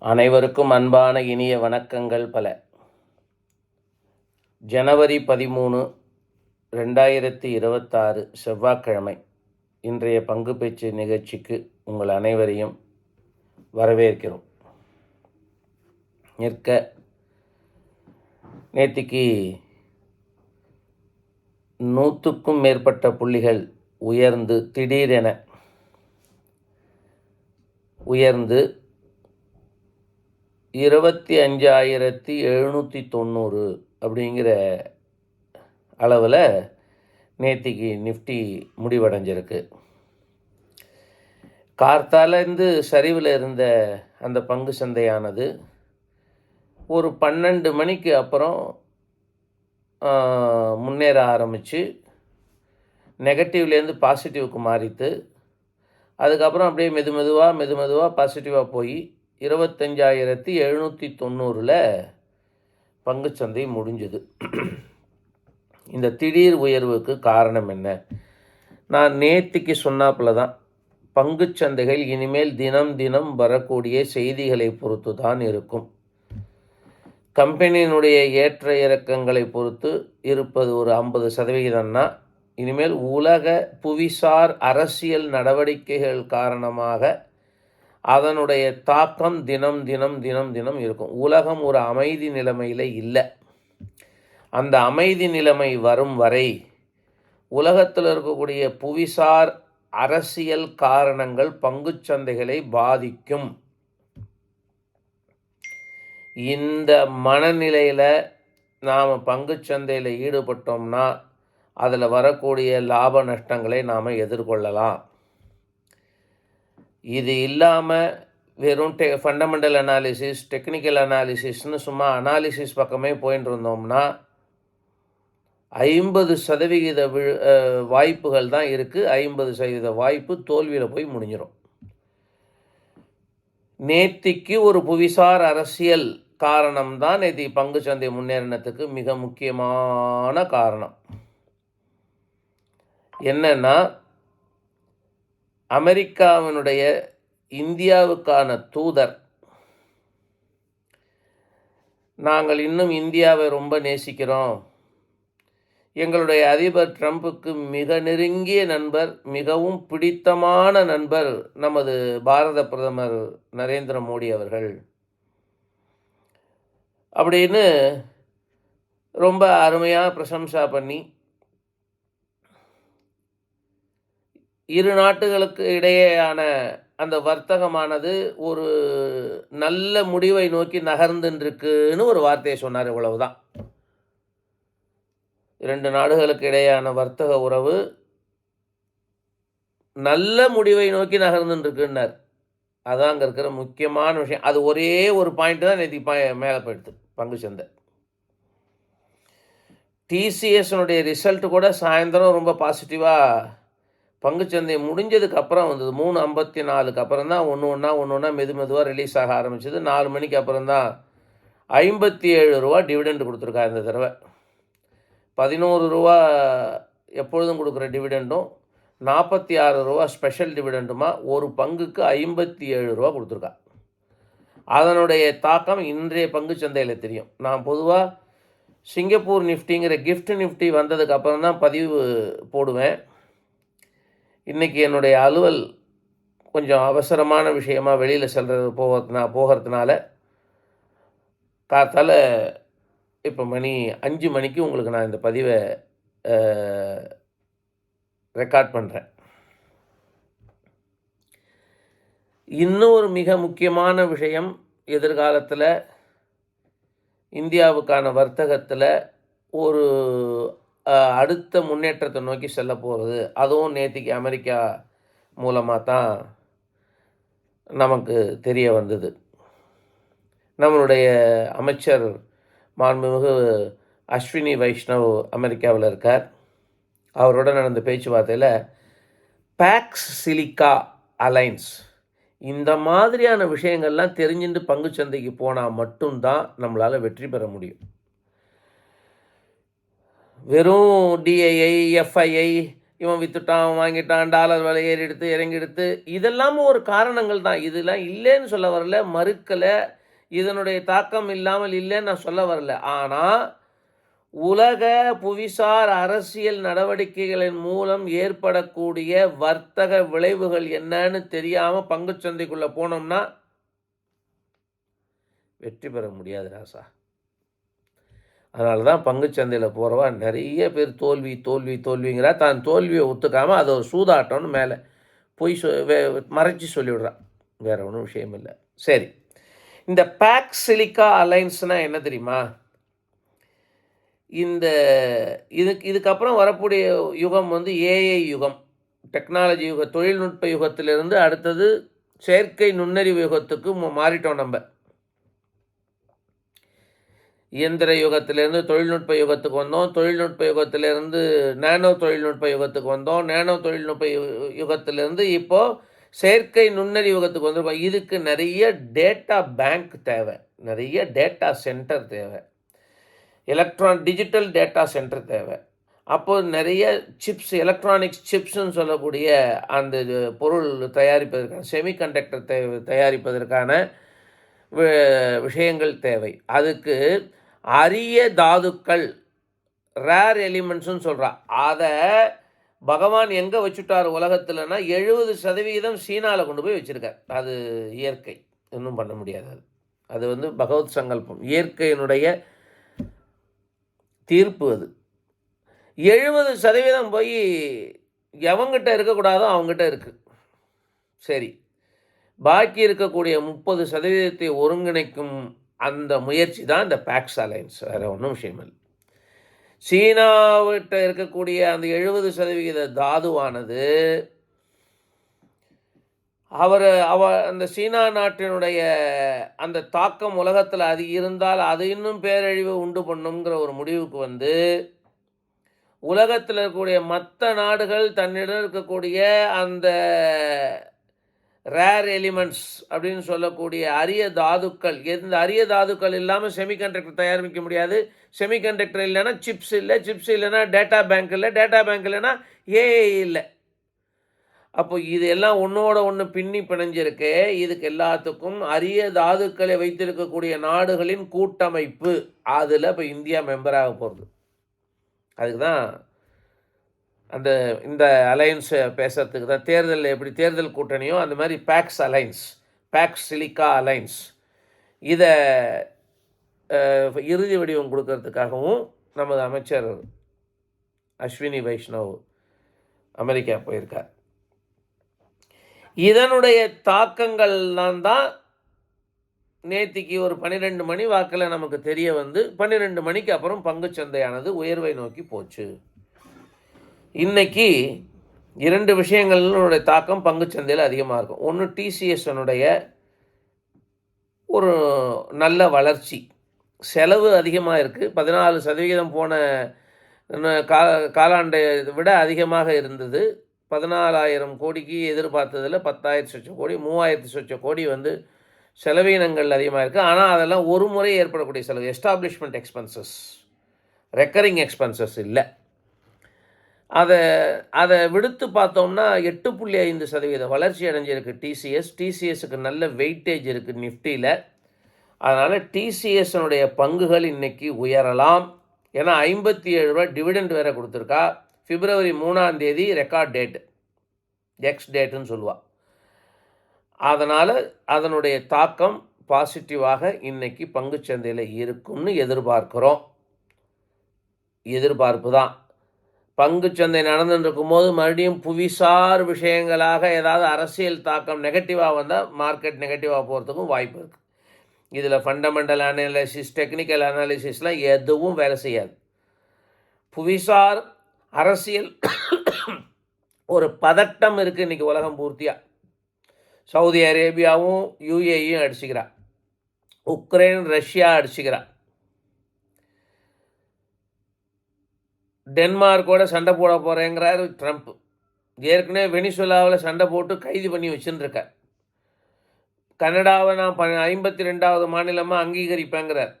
அனைவருக்கும் அன்பான இனிய வணக்கங்கள் பல. ஜனவரி பதிமூணு ரெண்டாயிரத்தி இருபத்தாறு செவ்வாய்க்கிழமை இன்றைய பங்கு பேச்சு நிகழ்ச்சிக்கு உங்கள் அனைவரையும் வரவேற்கிறோம். நிற்க நேற்றுக்கு நூற்றுக்கும் மேற்பட்ட புள்ளிகள் உயர்ந்து திடீரென உயர்ந்து இருபத்தி அஞ்சாயிரத்தி எழுநூற்றி தொண்ணூறு அப்படிங்கிற அளவில் நேத்திக்கு நிஃப்டி முடிவடைஞ்சிருக்கு. கார்த்தாலேருந்து சரிவில் இருந்த அந்த பங்கு சந்தையானது ஒரு பன்னெண்டு மணிக்கு அப்புறம் முன்னேற ஆரம்பித்து நெகட்டிவ்லேருந்து பாசிட்டிவ்க்கு மாறித்து அதுக்கப்புறம் அப்படியே மெது மெதுவாக மெது மெதுவாக பாசிட்டிவாக போய் இருபத்தஞ்சாயிரத்தி எழுநூற்றி தொண்ணூறில் பங்குச்சந்தை முடிஞ்சுது. இந்த திடீர் உயர்வுக்கு காரணம் என்ன? நான் நேத்திக்கு சொன்னாப்புல தான் பங்குச்சந்தைகள் இனிமேல் தினம் தினம் வரக்கூடிய செய்திகளை பொறுத்து தான் இருக்கும். கம்பெனியினுடைய ஏற்ற இறக்கங்களை பொறுத்து இருப்பது ஒரு ஐம்பது சதவிகிதம்னா இனிமேல் உலக புவிசார் அரசியல் நடவடிக்கைகள் காரணமாக அதனுடைய தாக்கம் தினம் தினம் தினம் தினம் இருக்கும். உலகம் ஒரு அமைதி நிலைமையில் இல்லை. அந்த அமைதி நிலைமை வரும் வரை உலகத்தில் இருக்கக்கூடிய புவிசார் அரசியல் காரணங்கள் பங்குச்சந்தைகளை பாதிக்கும். இந்த மனநிலையில் நாம் பங்குச்சந்தையில் ஈடுபட்டோம்னா அதில் வரக்கூடிய லாப நஷ்டங்களை நாம் எதிர்கொள்ளலாம். இது இல்லாமல் வெறும் டெ ஃபண்டமெண்டல் அனாலிசிஸ் டெக்னிக்கல் அனாலிசிஸ்னு சும்மா அனாலிசிஸ் பக்கமே போயின்னு இருந்தோம்னா ஐம்பது சதவிகித விழு வாய்ப்புகள் தான் இருக்குது ஐம்பது சதவீத வாய்ப்பு தோல்வியில் போய் முடிஞ்சிடும் நேத்திக்கு ஒரு புவிசார் அரசியல் காரணம்தான் நேத்தி பங்குச்சந்தை முன்னேறினத்துக்கு மிக முக்கியமான காரணம். என்னென்னா அமெரிக்காவினுடைய இந்தியாவுக்கான தூதர். நாங்கள் இன்னும் இந்தியாவை ரொம்ப நேசிக்கிறோம். எங்களுடைய அதிபர் ட்ரம்புக்கு மிக நெருங்கிய நண்பர் மிகவும் பிடித்தமான நண்பர் நமது பாரத பிரதமர் நரேந்திர மோடி அவர்கள். அப்படின்னு ரொம்ப அருமையாக பிரசம்சா பண்ணி இரு நாட்டுகளுக்கு இடையேயான அந்த வர்த்தகமானது ஒரு நல்ல முடிவை நோக்கி நகர்ந்துருக்குன்னு ஒரு வார்த்தையை சொன்னார் இவ்வளவுதான். இரண்டு நாடுகளுக்கு இடையேயான வர்த்தக உறவு நல்ல முடிவை நோக்கி நகர்ந்துருக்குன்னார் அதுதான் அங்கே இருக்கிற முக்கியமான விஷயம். அது ஒரே ஒரு பாயிண்ட் தான் நேற்று பா மேலே போயிடுது பங்கு சந்தை. டிசிஎஸ்னுடைய ரிசல்ட் கூட சாயந்தரம் ரொம்ப பாசிட்டிவாக பங்குச்சந்தை முடிஞ்சதுக்கு அப்புறம் வந்தது. மூணு ஐம்பத்தி நாலுக்கு அப்புறம் தான் ஒன்று ஒன்றா ஒன்று ஒன்றா மெது மெதுவாக ரிலீஸ் ஆக ஆரம்பிச்சது. நாலு மணிக்கு அப்புறம் தான் ஐம்பத்தி ஏழு ரூபா டிவிடெண்ட் கொடுத்துருக்கா இந்த தடவை. பதினோரு ரூபா எப்பொழுதும் கொடுக்குற டிவிடெண்டும் நாற்பத்தி ஆறு ரூபா ஸ்பெஷல் டிவிடெண்டுமா ஒரு பங்குக்கு ஐம்பத்தி ஏழு ரூபா கொடுத்துருக்கா. அதனுடைய தாக்கம் இன்றைய பங்கு சந்தையில் தெரியும். நான் பொதுவாக சிங்கப்பூர் நிஃப்டிங்கிற கிஃப்ட் நிஃப்டி வந்ததுக்கு அப்புறம் தான் பதிவு போடுவேன். இன்றைக்கி என்னுடைய அலுவல் கொஞ்சம் அவசரமான விஷயமா வெளியில் செல்கிறது போகிறதுனா போகிறதுனால காத்தால் இப்போ மணி அஞ்சு மணிக்கு உங்களுக்கு நான் இந்த பதிவை ரெக்கார்ட் பண்ணுறேன் இன்னும் ஒரு மிக முக்கியமான விஷயம் எதிர்காலத்தில் இந்தியாவுக்கான வர்த்தகத்தில் ஒரு அடுத்த முன்னேற்றத்தை நோக்கி செல்ல போகிறது அதுவும் நேற்றுக்கு அமெரிக்கா மூலமாக தான் நமக்கு தெரிய வந்தது. நம்மளுடைய அமைச்சர் மாண்புமிகு அஸ்வினி வைஷ்ணவ் அமெரிக்காவில் இருக்கார். அவரோட நடந்த பேச்சுவார்த்தையில் பேக்ஸ் சிலிக்கா அலைன்ஸ் இந்த மாதிரியான விஷயங்கள்லாம் தெரிஞ்சுட்டு பங்குச்சந்தைக்கு போனால் மட்டும்தான் நம்மளால் வெற்றி பெற முடியும். வெறும் டிஐஐ எஃப்ஐஐ இவன் வித்துட்டான் வாங்கிட்டான் டாலர் விலை ஏறி எடுத்து இறங்கி எடுத்து இதெல்லாம் ஒரு காரணங்கள் தான். இதெல்லாம் இல்லைன்னு சொல்ல வரல மறுக்கலை. இதனுடைய தாக்கம் இல்லாமல் இல்லைன்னு நான் சொல்ல வரல. ஆனால் உலக புவிசார் அரசியல் நடவடிக்கைகளின் மூலம் ஏற்படக்கூடிய வர்த்தக விளைவுகள் என்னன்னு தெரியாமல் பங்குச்சந்தைக்குள்ளே போனோம்னா வெற்றி பெற முடியாது ராசா. அதனால தான் பங்குச்சந்தையில் போகிறவா நிறைய பேர் தோல்வி தோல்வி தோல்விங்கிறா. தான் தோல்வியை ஒத்துக்காமல் அதை ஒரு சூதாட்டம்னு மேலே பொய் சொ வே மறைச்சி சொல்லிவிடுறான் வேறு ஒன்றும் விஷயம் இல்லை. சரி. இந்த பேக் சிலிக்கா அலைன்ஸ்னால் என்ன தெரியுமா? இந்த இதுக்கு இதுக்கப்புறம் வரக்கூடிய யுகம் வந்து ஏஐ யுகம். டெக்னாலஜி யுக தொழில்நுட்ப யுகத்திலிருந்து அடுத்தது செயற்கை நுண்ணறிவு யுகத்துக்கு மாறிட்டோம் நம்ம. இயந்திர யுகத்திலேருந்து தொழில்நுட்ப யுகத்துக்கு வந்தோம். தொழில்நுட்ப யுகத்திலேருந்து நானோ தொழில்நுட்ப யுகத்துக்கு வந்தோம். நானோ தொழில்நுட்ப யுகத்திலேருந்து இப்போது செயற்கை நுண்ணறி யுகத்துக்கு வந்திருக்கோம். இதுக்கு நிறைய டேட்டா பேங்க் தேவை. நிறைய டேட்டா சென்டர் தேவை. எலக்ட்ரான் டிஜிட்டல் டேட்டா சென்டர் தேவை. அப்போது நிறைய சிப்ஸ் எலக்ட்ரானிக்ஸ் சிப்ஸ்னு சொல்லக்கூடிய அந்த இது பொருள் தயாரிப்பதற்கான செமிகண்டக்டர் தேவை தயாரிப்பதற்கான வி- விஷயங்கள் தேவை. அதுக்கு அரிய தாதுக்கள் ரேர் எலிமெண்ட்ஸ்னு சொல்கிறா அதை பகவான் எங்கே வச்சுட்டார் உலகத்தில்னா எழுபது சதவீதம் சீனாவில் கொண்டு போய் வச்சுருக்கார். அது இயற்கை. இன்னும் பண்ண முடியாது அது. அது வந்து பகவத் சங்கல்பம். இயற்கையினுடைய தீர்ப்பு அது. எழுபது சதவீதம் போய் எவங்கிட்ட இருக்கக்கூடாதோ அவங்ககிட்ட இருக்குது சரி. பாக்கி இருக்கக்கூடிய முப்பது சதவீதத்தை ஒருங்கிணைக்கும் அந்த முயற்சி தான் இந்த பேக்ஸ் அலைன்ஸ் வேறு ஒன்றும் விஷயம் இல்லை. சீனாவிட்ட இருக்கக்கூடிய அந்த எழுபது சதவிகித தாதுவானது அவர் அவ அந்த சீனா நாட்டினுடைய அந்த தாக்கம் உலகத்தில் அது இருந்தால் அது இன்னும் பேரழிவு உண்டு பண்ணுங்கிற ஒரு முடிவுக்கு வந்து உலகத்தில் இருக்கக்கூடிய மற்ற நாடுகள் தன்னிடம் இருக்கக்கூடிய அந்த ரேர் எலிமெண்ட்ஸ் அப்படின்னு சொல்லக்கூடிய அரிய தாதுக்கள். எந்த அரிய தாதுக்கள் இல்லாமல் செமிகண்டக்டர் தயாரிக்க முடியாது. செமிகண்டக்டர் இல்லைன்னா சிப்ஸ் இல்லை சிப்ஸ் இல்லைன்னா டேட்டா பேங்க் இல்லை டேட்டா பேங்க் இல்லைன்னா ஏஐ இல்லை. அப்போ இது எல்லாம் ஒன்றோட ஒன்று பின்னி பிணைஞ்சிருக்கு. இதுக்கு எல்லாத்துக்கும் அரிய தாதுக்களை வைத்திருக்கக்கூடிய நாடுகளின் கூட்டமைப்பு. அதில் இப்போ இந்தியா மெம்பராக போகிறது அதுக்கு தான் அந்த இந்த அலையன்ஸை பேசுறதுக்கு தான் தேர்தல் எப்படி தேர்தல் கூட்டணியோ அந்த மாதிரி pax alliance pax silica alliance இதை இறுதி வடிவம் கொடுக்கறதுக்காகவும் நமது அமைச்சர் அஸ்வினி வைஷ்ணவ் அமெரிக்கா போயிருக்கார். இதனுடைய தாக்கங்கள்லாம் தான் நேத்திக்கு ஒரு பன்னிரெண்டு மணி வாக்கில் நமக்கு தெரிய வந்து பன்னிரெண்டு மணிக்கு அப்புறம் பங்குச்சந்தையானது உயர்வை நோக்கி போச்சு. இன்னைக்கு இரண்டு விஷயங்களினுடைய தாக்கம் பங்குச்சந்தையில் அதிகமாக இருக்கும். ஒன்று டிசிஎஸ்னுடைய ஒரு நல்ல வளர்ச்சி. செலவு அதிகமாக இருக்குது பதினாலு சதவிகிதம் போன கா காலாண்டை விட அதிகமாக இருந்தது. பதினாலாயிரம் கோடிக்கு எதிர்பார்த்ததில் பத்தாயிரத்து சொச்சம் கோடி மூவாயிரத்து சொச்சம் கோடி வந்து செலவீனங்கள் அதிகமாக இருக்குது ஆனால் அதெல்லாம் ஒரு முறை ஏற்படக்கூடிய செலவு. எஸ்டாப்ளிஷ்மெண்ட் எக்ஸ்பென்சஸ் ரெக்கரிங் எக்ஸ்பென்சஸ் இல்லை. அதை அதை விடுத்து பார்த்தோம்னா எட்டு புள்ளி ஐந்து சதவீதம் வளர்ச்சி அடைஞ்சிருக்கு டிசிஎஸ் டிசிஎஸ்க்கு நல்ல வெயிட்டேஜ் இருக்குது நிஃப்டியில் அதனால் டிசிஎஸ்னுடைய பங்குகள் இன்றைக்கி உயரலாம். ஏன்னா ஐம்பத்தி ஏழு ரூபா டிவிடெண்ட் வேறு கொடுத்துருக்கா. பிப்ரவரி மூணாம் தேதி ரெக்கார்ட் டேட் எக்ஸ் டேட்டுன்னு சொல்லுவாள் அதனால் அதனுடைய தாக்கம் பாசிட்டிவாக இன்றைக்கி பங்குச்சந்தையில் இருக்கும்னு எதிர்பார்க்குறோம். எதிர்பார்ப்பு தான். பங்குச்சந்தை நடந்துட்டு இருக்கும்போது மறுபடியும் புவிசார் விஷயங்களாக ஏதாவது அரசியல் தாக்கம் நெகட்டிவாக வந்தால் மார்க்கெட் நெகட்டிவாக போகிறதுக்கும் வாய்ப்பு இருக்குது இதில் ஃபண்டமெண்டல் அனாலிசிஸ் டெக்னிக்கல் அனாலிசிஸ்லாம் எதுவும் வேலை செய்யாது. புவிசார் அரசியல் ஒரு பதட்டம் இருக்குது இன்றைக்கி உலகம் பூர்த்தியாக சவுதி அரேபியாவும் யூஏயும் அடிச்சுக்கிறா. உக்ரைன் ரஷ்யா அடிச்சுக்கிறா. டென்மார்க்கோட சண்டை போட போகிறேங்கிறாரு ட்ரம்ப் ஏற்கனவே வெனிசுலாவில் சண்டை போட்டு கைது பண்ணி வச்சுருக்கார் கனடாவை நான் ப ஐம்பத்தி ரெண்டாவது மாநிலமாக அங்கீகரிப்பேங்கிறார்.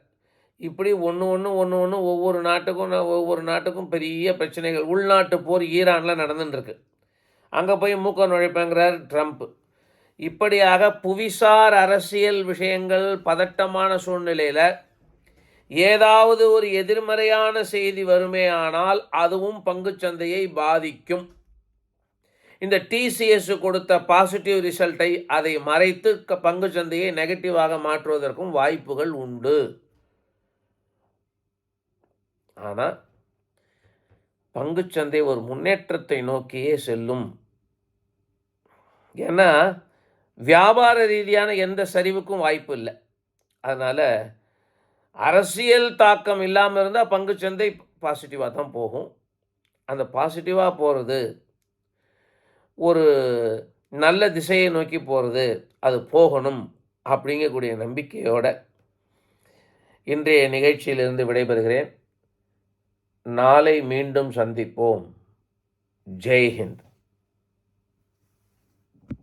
இப்படி ஒன்று ஒன்று ஒன்று ஒன்று ஒவ்வொரு நாட்டுக்கும் நான் ஒவ்வொரு நாட்டுக்கும் பெரிய பிரச்சனைகள். உள்நாட்டு போர் ஈரானில் நடந்துட்டுருக்கு அங்கே போய் மூக்க நுழைப்பேங்கிறார் ட்ரம்ப் இப்படியாக புவிசார் அரசியல் விஷயங்கள் பதட்டமான சூழ்நிலையில் ஏதாவது ஒரு எதிர்மறையான செய்தி வருமே ஆனால் அதுவும் பங்குச்சந்தையை பாதிக்கும். இந்த டிசிஎஸ் கொடுத்த பாசிட்டிவ் ரிசல்ட்டை அதை மறைத்து பங்குச்சந்தையை நெகட்டிவாக மாற்றுவதற்கும் வாய்ப்புகள் உண்டு. ஆனால் பங்குச்சந்தை ஒரு முன்னேற்றத்தை நோக்கியே செல்லும். ஏன்னா வியாபார ரீதியான எந்த சரிவுக்கும் வாய்ப்பு இல்லை. அதனால் அரசியல் தாக்கம் இல்லாமல் இருந்தால் பங்குச்சந்தை பாசிட்டிவாக தான் போகும். அந்த பாசிட்டிவாக போகிறது ஒரு நல்ல திசையை நோக்கி போகிறது அது போகணும் அப்படிங்கக்கூடிய நம்பிக்கையோட இன்றைய நிகழ்ச்சியிலிருந்து விடைபெறுகிறேன். நாளை மீண்டும் சந்திப்போம். ஜெய்ஹிந்த்